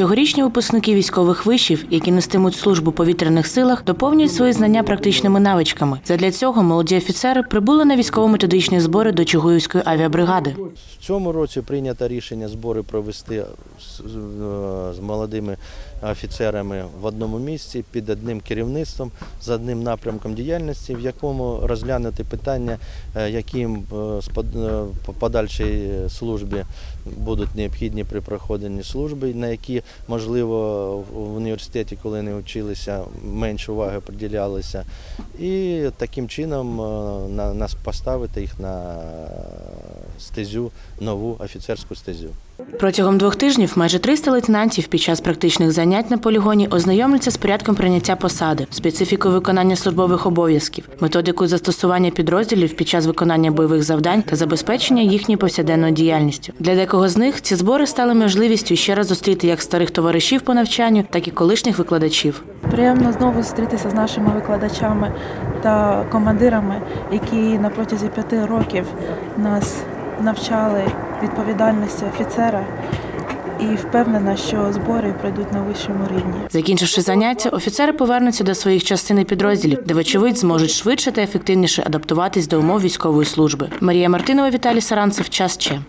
Цьогорічні випускники військових вишів, які нестимуть службу повітряних силах, доповнюють свої знання практичними навичками. Задля цього молоді офіцери прибули на військово-методичні збори до Чугуївської авіабригади. Цьому році прийнято рішення збори провести з, молодими офіцерами в одному місці під одним керівництвом з одним напрямком діяльності, в якому розглянути питання, е, які їм е, е, по подальшій службі будуть необхідні при проходженні служби, на які можливо в університеті, коли не вчилися, менше уваги приділялися, і таким чином на нас поставити їх на стезю, нову офіцерську стезю. Протягом двох тижнів майже 300 лейтенантів під час практичних занять на полігоні ознайомляться з порядком прийняття посади, специфікою виконання службових обов'язків, методикою застосування підрозділів під час виконання бойових завдань та забезпечення їхньою повсякденною діяльністю. Для декого з них ці збори стали можливістю ще раз зустріти як старих товаришів по навчанню, так і колишніх викладачів. Приємно знову зустрітися з нашими викладачами та командирами, які на протязі п'яти років нас навчали відповідальності офіцера. І впевнена, що збори пройдуть на вищому рівні. Закінчивши заняття, офіцери повернуться до своїх частин і підрозділів, де, вочевидь, зможуть швидше та ефективніше адаптуватись до умов військової служби. Марія Мартинова, Віталій Саранцев. Час Че.